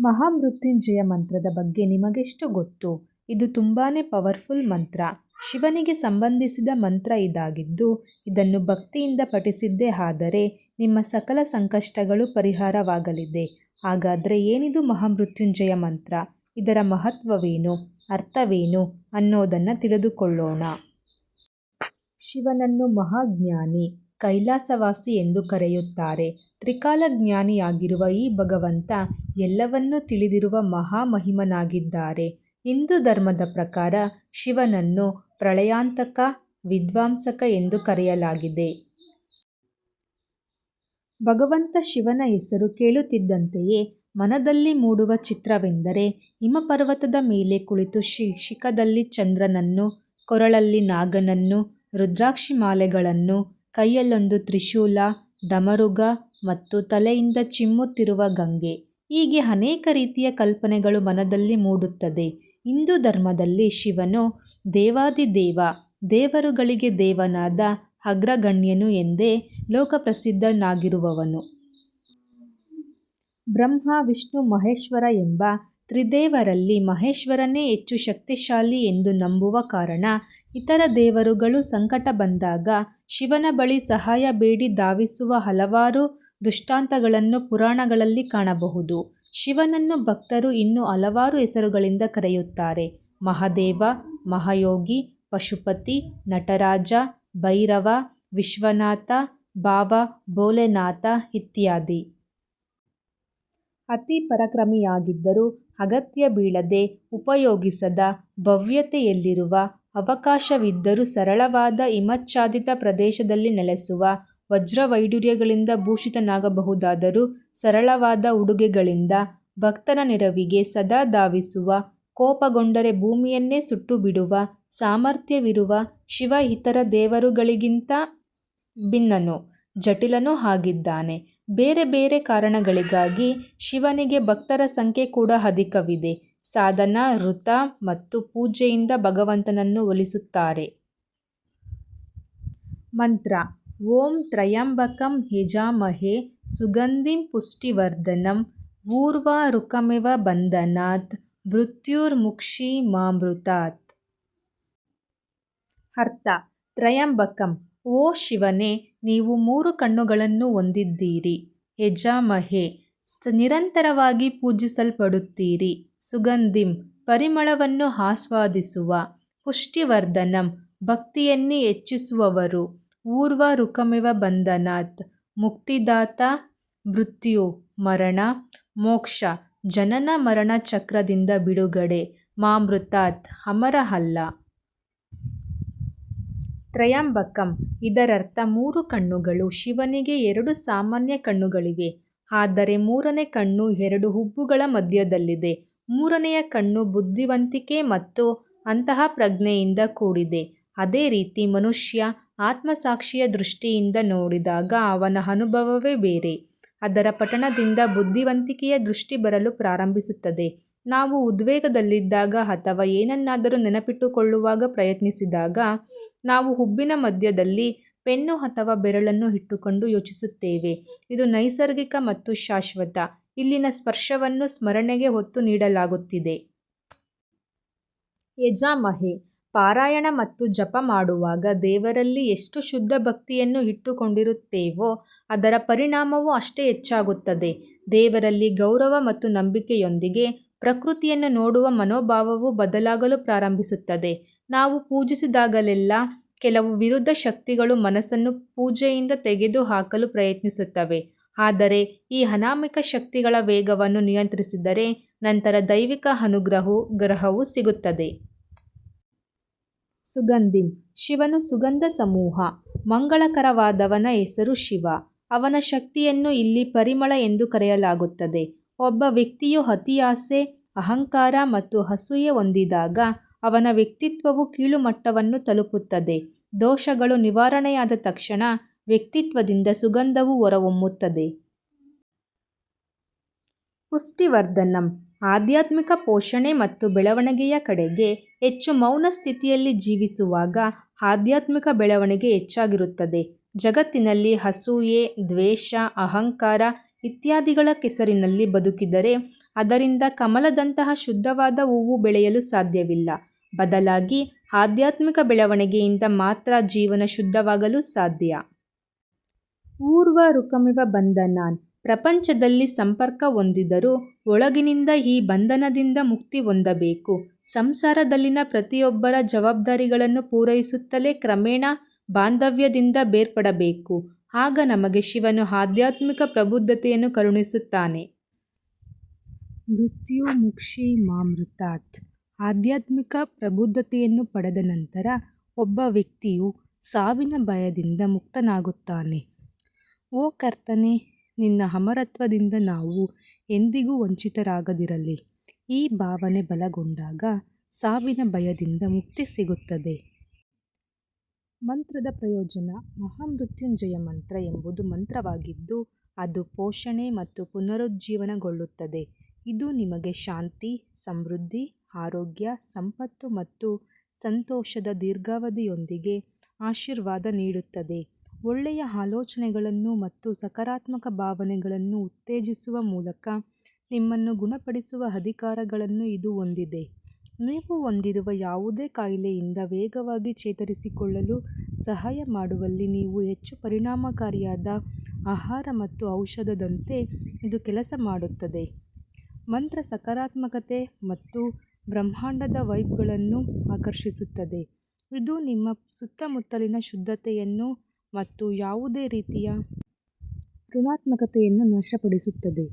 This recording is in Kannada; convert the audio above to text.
ಮಹಾಮೃತ್ಯುಂಜಯ ಮಂತ್ರದ ಬಗ್ಗೆ ನಿಮಗೆಷ್ಟು ಗೊತ್ತು? ಇದು ತುಂಬಾ ಪವರ್ಫುಲ್ ಮಂತ್ರ. ಶಿವನಿಗೆ ಸಂಬಂಧಿಸಿದ ಮಂತ್ರ ಇದಾಗಿದ್ದು, ಇದನ್ನು ಭಕ್ತಿಯಿಂದ ಪಠಿಸಿದ್ದೇ ಆದರೆ ನಿಮ್ಮ ಸಕಲ ಸಂಕಷ್ಟಗಳು ಪರಿಹಾರವಾಗಲಿದೆ. ಹಾಗಾದರೆ ಏನಿದು ಮಹಾಮೃತ್ಯುಂಜಯ ಮಂತ್ರ? ಇದರ ಮಹತ್ವವೇನು? ಅರ್ಥವೇನು? ಅನ್ನೋದನ್ನು ತಿಳಿದುಕೊಳ್ಳೋಣ. ಶಿವನನ್ನು ಮಹಾಜ್ಞಾನಿ, ಕೈಲಾಸವಾಸಿ ಎಂದು ಕರೆಯುತ್ತಾರೆ. ತ್ರಿಕಾಲಜ್ಞಾನಿಯಾಗಿರುವ ಈ ಭಗವಂತ ಎಲ್ಲವನ್ನೂ ತಿಳಿದಿರುವ ಮಹಾಮಹಿಮನಾಗಿದ್ದಾರೆ. ಹಿಂದೂ ಧರ್ಮದ ಪ್ರಕಾರ ಶಿವನನ್ನು ಪ್ರಳಯಾಂತಕ, ವಿಧ್ವಂಸಕ ಎಂದು ಕರೆಯಲಾಗಿದೆ. ಭಗವಂತ ಶಿವನ ಹೆಸರು ಕೇಳುತ್ತಿದ್ದಂತೆಯೇ ಮನದಲ್ಲಿ ಮೂಡುವ ಚಿತ್ರವೆಂದರೆ ಹಿಮಪರ್ವತದ ಮೇಲೆ ಕುಳಿತು ಶಿಖದಲ್ಲಿ ಚಂದ್ರನನ್ನು, ಕೊರಳಲ್ಲಿ ನಾಗನನ್ನು, ರುದ್ರಾಕ್ಷಿಮಾಲೆಗಳನ್ನು, ಕೈಯಲ್ಲೊಂದು ತ್ರಿಶೂಲ, ಡಮರುಗ ಮತ್ತು ತಲೆಯಿಂದ ಚಿಮ್ಮುತ್ತಿರುವ ಗಂಗೆ. ಹೀಗೆ ಅನೇಕ ರೀತಿಯ ಕಲ್ಪನೆಗಳು ಮನದಲ್ಲಿ ಮೂಡುತ್ತದೆ. ಹಿಂದೂ ಧರ್ಮದಲ್ಲಿ ಶಿವನು ದೇವಾದಿದೇವ ದೇವರುಗಳಿಗೆ ದೇವನಾದ ಅಗ್ರಗಣ್ಯನು ಎಂದೇ ಲೋಕಪ್ರಸಿದ್ಧನಾಗಿರುವವನು. ಬ್ರಹ್ಮ, ವಿಷ್ಣು, ಮಹೇಶ್ವರ ಎಂಬ ತ್ರಿದೇವರಲ್ಲಿ ಮಹೇಶ್ವರನೇ ಹೆಚ್ಚು ಶಕ್ತಿಶಾಲಿ ಎಂದು ನಂಬುವ ಕಾರಣ ಇತರ ದೇವರುಗಳು ಸಂಕಟ ಬಂದಾಗ ಶಿವನ ಬಳಿ ಸಹಾಯ ಬೇಡಿ ಧಾವಿಸುವ ಹಲವಾರು ದೃಷ್ಟಾಂತಗಳನ್ನು ಪುರಾಣಗಳಲ್ಲಿ ಕಾಣಬಹುದು. ಶಿವನನ್ನು ಭಕ್ತರು ಇನ್ನೂ ಹಲವಾರು ಹೆಸರುಗಳಿಂದ ಕರೆಯುತ್ತಾರೆ. ಮಹಾದೇವ, ಮಹಾಯೋಗಿ, ಪಶುಪತಿ, ನಟರಾಜ, ಭೈರವ, ವಿಶ್ವನಾಥ, ಬಾಬಾ ಭೋಲೆನಾಥ ಇತ್ಯಾದಿ. ಅತಿ ಪರಕ್ರಮಿಯಾಗಿದ್ದರೂ ಅಗತ್ಯ ಬೀಳದೆ ಉಪಯೋಗಿಸದ, ಭವ್ಯತೆಯಲ್ಲಿರುವ, ಅವಕಾಶವಿದ್ದರೂ ಸರಳವಾದ ಹಿಮಚ್ಛಾದಿತ ಪ್ರದೇಶದಲ್ಲಿ ನೆಲೆಸುವ, ವಜ್ರವೈಢೂರ್ಯಗಳಿಂದ ಭೂಷಿತನಾಗಬಹುದಾದರೂ ಸರಳವಾದ ಉಡುಗೆಗಳಿಂದ ಭಕ್ತನ ನೆರವಿಗೆ ಸದಾ ಧಾವಿಸುವ, ಕೋಪಗೊಂಡರೆ ಭೂಮಿಯನ್ನೇ ಸುಟ್ಟುಬಿಡುವ ಸಾಮರ್ಥ್ಯವಿರುವ ಶಿವ ಇತರ ದೇವರುಗಳಿಗಿಂತ ಭಿನ್ನನು ಜಟಿಲನೂ ಆಗಿದ್ದಾನೆ. ಬೇರೆ ಬೇರೆ ಕಾರಣಗಳಿಗಾಗಿ ಶಿವನಿಗೆ ಭಕ್ತರ ಸಂಖ್ಯೆ ಕೂಡ ಅಧಿಕವಿದೆ. ಸಾಧನ, ವೃತ ಮತ್ತು ಪೂಜೆಯಿಂದ ಭಗವಂತನನ್ನು ಒಲಿಸುತ್ತಾರೆ. ಮಂತ್ರ ಓಂ ತ್ರಯಂಬಕಂ ಯಜಾಮಹೇ ಸುಗಂಧಿಂ ಪುಷ್ಟಿವರ್ಧನಂ ಊರ್ವಾರುಕಮಿವ ಬಂಧನಾತ್ ಮೃತ್ಯುರ್ಮುಕ್ಷೀಯಮಾಮೃತಾತ್. ಅರ್ಥ ತ್ರಯಂಬಕಂ ಓ ಶಿವನೇ, ನೀವು ಮೂರು ಕಣ್ಣುಗಳನ್ನು ಹೊಂದಿದ್ದೀರಿ. ಯಜಾಮಹೇ, ನಿರಂತರವಾಗಿ ಪೂಜಿಸಲ್ಪಡುತ್ತೀರಿ. ಸುಗಂಧಿಂ, ಪರಿಮಳವನ್ನು ಆಸ್ವಾದಿಸುವ. ಪುಷ್ಟಿವರ್ಧನಂ, ಭಕ್ತಿಯನ್ನೇ ಹೆಚ್ಚಿಸುವವರು. ಉರ್ವಾರುಕಮಿವ ಬಂಧನಾತ್, ಮುಕ್ತಿದಾತ. ಮೃತ್ಯು, ಮರಣ. ಮೋಕ್ಷ, ಜನನ ಮರಣ ಚಕ್ರದಿಂದ ಬಿಡುಗಡೆ. ಮಾಮೃತಾತ್, ಅಮರ ಅಲ್ಲ. ತ್ರಯಂಬಕಂ ಇದರರ್ಥ ಮೂರು ಕಣ್ಣುಗಳು ಶಿವನಿಗೆ ಎರಡು ಸಾಮಾನ್ಯ ಕಣ್ಣುಗಳಿವೆ. ಆದರೆ ಮೂರನೇ ಕಣ್ಣು ಎರಡು ಹುಬ್ಬುಗಳ ಮಧ್ಯದಲ್ಲಿದೆ. ಮೂರನೆಯ ಕಣ್ಣು ಬುದ್ಧಿವಂತಿಕೆ ಮತ್ತು ಅಂತಃಪ್ರಜ್ಞೆಯಿಂದ ಕೂಡಿದೆ. ಅದೇ ರೀತಿ ಮನುಷ್ಯ ಆತ್ಮಸಾಕ್ಷಿಯ ದೃಷ್ಟಿಯಿಂದ ನೋಡಿದಾಗ ಅವನ ಅನುಭವವೇ ಬೇರೆ. ಅದರ ಪಠಣದಿಂದ ಬುದ್ಧಿವಂತಿಕೆಯ ದೃಷ್ಟಿ ಬರಲು ಪ್ರಾರಂಭಿಸುತ್ತದೆ. ನಾವು ಉದ್ವೇಗದಲ್ಲಿದ್ದಾಗ ಅಥವಾ ಏನನ್ನಾದರೂ ನೆನಪಿಟ್ಟುಕೊಳ್ಳುವಾಗ ಪ್ರಯತ್ನಿಸಿದಾಗ ನಾವು ಹುಬ್ಬಿನ ಮಧ್ಯದಲ್ಲಿ ಪೆನ್ನು ಅಥವಾ ಬೆರಳನ್ನು ಇಟ್ಟುಕೊಂಡು ಯೋಚಿಸುತ್ತೇವೆ. ಇದು ನೈಸರ್ಗಿಕ ಮತ್ತು ಶಾಶ್ವತ. ಇಲ್ಲಿನ ಸ್ಪರ್ಶವನ್ನು ಸ್ಮರಣೆಗೆ ಒತ್ತು ನೀಡಲಾಗುತ್ತಿದೆ. ಯಜಾಮಹೇ, ಪಾರಾಯಣ ಮತ್ತು ಜಪ ಮಾಡುವಾಗ ದೇವರಲ್ಲಿ ಎಷ್ಟು ಶುದ್ಧ ಭಕ್ತಿಯನ್ನು ಇಟ್ಟುಕೊಂಡಿರುತ್ತೇವೋ ಅದರ ಪರಿಣಾಮವೂ ಅಷ್ಟೇ ಹೆಚ್ಚಾಗುತ್ತದೆ. ದೇವರಲ್ಲಿ ಗೌರವ ಮತ್ತು ನಂಬಿಕೆಯೊಂದಿಗೆ ಪ್ರಕೃತಿಯನ್ನು ನೋಡುವ ಮನೋಭಾವವು ಬದಲಾಗಲು ಪ್ರಾರಂಭಿಸುತ್ತದೆ. ನಾವು ಪೂಜಿಸಿದಾಗಲೆಲ್ಲ ಕೆಲವು ವಿರುದ್ಧ ಶಕ್ತಿಗಳು ಮನಸ್ಸನ್ನು ಪೂಜೆಯಿಂದ ತೆಗೆದು ಹಾಕಲು ಪ್ರಯತ್ನಿಸುತ್ತವೆ. ಆದರೆ ಈ ಅನಾಮಿಕ ಶಕ್ತಿಗಳ ವೇಗವನ್ನು ನಿಯಂತ್ರಿಸಿದರೆ ನಂತರ ದೈವಿಕ ಅನುಗ್ರಹವು, ಗ್ರಹವು ಸಿಗುತ್ತದೆ. ಸುಗಂಧಿಂ ಶಿವನು ಸುಗಂಧ ಸಮೂಹ. ಮಂಗಳಕರವಾದವನ ಹೆಸರು ಶಿವ. ಅವನ ಶಕ್ತಿಯನ್ನು ಇಲ್ಲಿ ಪರಿಮಳ ಎಂದು ಕರೆಯಲಾಗುತ್ತದೆ. ಒಬ್ಬ ವ್ಯಕ್ತಿಯು ಅತಿಯಾಸೆ, ಅಹಂಕಾರ ಮತ್ತು ಹಸೂಯೆ ಹೊಂದಿದಾಗ ಅವನ ವ್ಯಕ್ತಿತ್ವವು ಕೀಳುಮಟ್ಟವನ್ನು ತಲುಪುತ್ತದೆ. ದೋಷಗಳು ನಿವಾರಣೆಯಾದ ತಕ್ಷಣ ವ್ಯಕ್ತಿತ್ವದಿಂದ ಸುಗಂಧವು ಹೊರಹೊಮ್ಮುತ್ತದೆ. ಪುಷ್ಟಿವರ್ಧನಂ ಆಧ್ಯಾತ್ಮಿಕ ಪೋಷಣೆ ಮತ್ತು ಬೆಳವಣಿಗೆಯ ಕಡೆಗೆ ಹೆಚ್ಚು ಮೌನ ಸ್ಥಿತಿಯಲ್ಲಿ ಜೀವಿಸುವಾಗ ಆಧ್ಯಾತ್ಮಿಕ ಬೆಳವಣಿಗೆ ಹೆಚ್ಚಾಗಿರುತ್ತದೆ. ಜಗತ್ತಿನಲ್ಲಿ ಹಸೂಯೆ ದ್ವೇಷ, ಅಹಂಕಾರ ಇತ್ಯಾದಿಗಳ ಕೆಸರಿನಲ್ಲಿ ಬದುಕಿದರೆ ಅದರಿಂದ ಕಮಲದಂತಹ ಶುದ್ಧವಾದ ಹೂವು ಬೆಳೆಯಲು ಸಾಧ್ಯವಿಲ್ಲ. ಬದಲಾಗಿ ಆಧ್ಯಾತ್ಮಿಕ ಬೆಳವಣಿಗೆಯಿಂದ ಮಾತ್ರ ಜೀವನ ಶುದ್ಧವಾಗಲು ಸಾಧ್ಯ. ಪೂರ್ವ ರುಕಮಿವ ಬಂಧನಾನ್ ಪ್ರಪಂಚದಲ್ಲಿ ಸಂಪರ್ಕ ಹೊಂದಿದರೂ ಒಳಗಿನಿಂದ ಈ ಬಂಧನದಿಂದ ಮುಕ್ತಿ ಹೊಂದಬೇಕು. ಸಂಸಾರದಲ್ಲಿನ ಪ್ರತಿಯೊಬ್ಬರ ಜವಾಬ್ದಾರಿಗಳನ್ನು ಪೂರೈಸುತ್ತಲೇ ಕ್ರಮೇಣ ಬಾಂಧವ್ಯದಿಂದ ಬೇರ್ಪಡಬೇಕು. ಆಗ ನಮಗೆ ಶಿವನು ಆಧ್ಯಾತ್ಮಿಕ ಪ್ರಬುದ್ಧತೆಯನ್ನು ಕರುಣಿಸುತ್ತಾನೆ. ಮೃತ್ಯು ಮುಕ್ಷಿ ಮೃತ್ಯುಮುಕ್ಷೀಮಾಮೃತಾತ್ ಆಧ್ಯಾತ್ಮಿಕ ಪ್ರಬುದ್ಧತೆಯನ್ನು ಪಡೆದ ನಂತರ ಒಬ್ಬ ವ್ಯಕ್ತಿಯು ಸಾವಿನ ಭಯದಿಂದ ಮುಕ್ತನಾಗುತ್ತಾನೆ. ಓ ಕರ್ತನೇ, ನಿನ್ನ ಅಮರತ್ವದಿಂದ ನಾವು ಎಂದಿಗೂ ವಂಚಿತರಾಗದಿರಲಿ. ಈ ಭಾವನೆ ಬಲಗೊಂಡಾಗ ಸಾವಿನ ಭಯದಿಂದ ಮುಕ್ತಿ ಸಿಗುತ್ತದೆ. ಮಂತ್ರದ ಪ್ರಯೋಜನ ಮಹಾಮೃತ್ಯುಂಜಯ ಮಂತ್ರ ಎಂಬುದು ಮಂತ್ರವಾಗಿದ್ದು ಅದು ಪೋಷಣೆ ಮತ್ತು ಪುನರುಜ್ಜೀವನಗೊಳ್ಳುತ್ತದೆ. ಇದು ನಿಮಗೆ ಶಾಂತಿ, ಸಮೃದ್ಧಿ, ಆರೋಗ್ಯ, ಸಂಪತ್ತು ಮತ್ತು ಸಂತೋಷದ ದೀರ್ಘಾವಧಿಯೊಂದಿಗೆ ಆಶೀರ್ವಾದ ನೀಡುತ್ತದೆ. ಒಳ್ಳೆಯ ಆಲೋಚನೆಗಳನ್ನು ಮತ್ತು ಸಕಾರಾತ್ಮಕ ಭಾವನೆಗಳನ್ನು ಉತ್ತೇಜಿಸುವ ಮೂಲಕ ನಿಮ್ಮನ್ನು ಗುಣಪಡಿಸುವ ಅಧಿಕಾರಗಳನ್ನು ಇದು ಹೊಂದಿದೆ. ನೀವು ಹೊಂದಿರುವ ಯಾವುದೇ ಕಾಯಿಲೆಯಿಂದ ವೇಗವಾಗಿ ಚೇತರಿಸಿಕೊಳ್ಳಲು ಸಹಾಯ ಮಾಡುವಲ್ಲಿ ನೀವು ಹೆಚ್ಚು ಪರಿಣಾಮಕಾರಿಯಾದ ಆಹಾರ ಮತ್ತು ಔಷಧದಂತೆ ಇದು ಕೆಲಸ ಮಾಡುತ್ತದೆ. ಮಂತ್ರ ಸಕಾರಾತ್ಮಕತೆ ಮತ್ತು ಬ್ರಹ್ಮಾಂಡದ ವೈಬ್ಗಳನ್ನು ಆಕರ್ಷಿಸುತ್ತದೆ. ಇದು ನಿಮ್ಮ ಸುತ್ತಮುತ್ತಲಿನ ಶುದ್ಧತೆಯನ್ನು ಮತ್ತು ಯಾವುದೇ ರೀತಿಯ ಋಣಾತ್ಮಕತೆಯನ್ನು ನಾಶಪಡಿಸುತ್ತದೆ.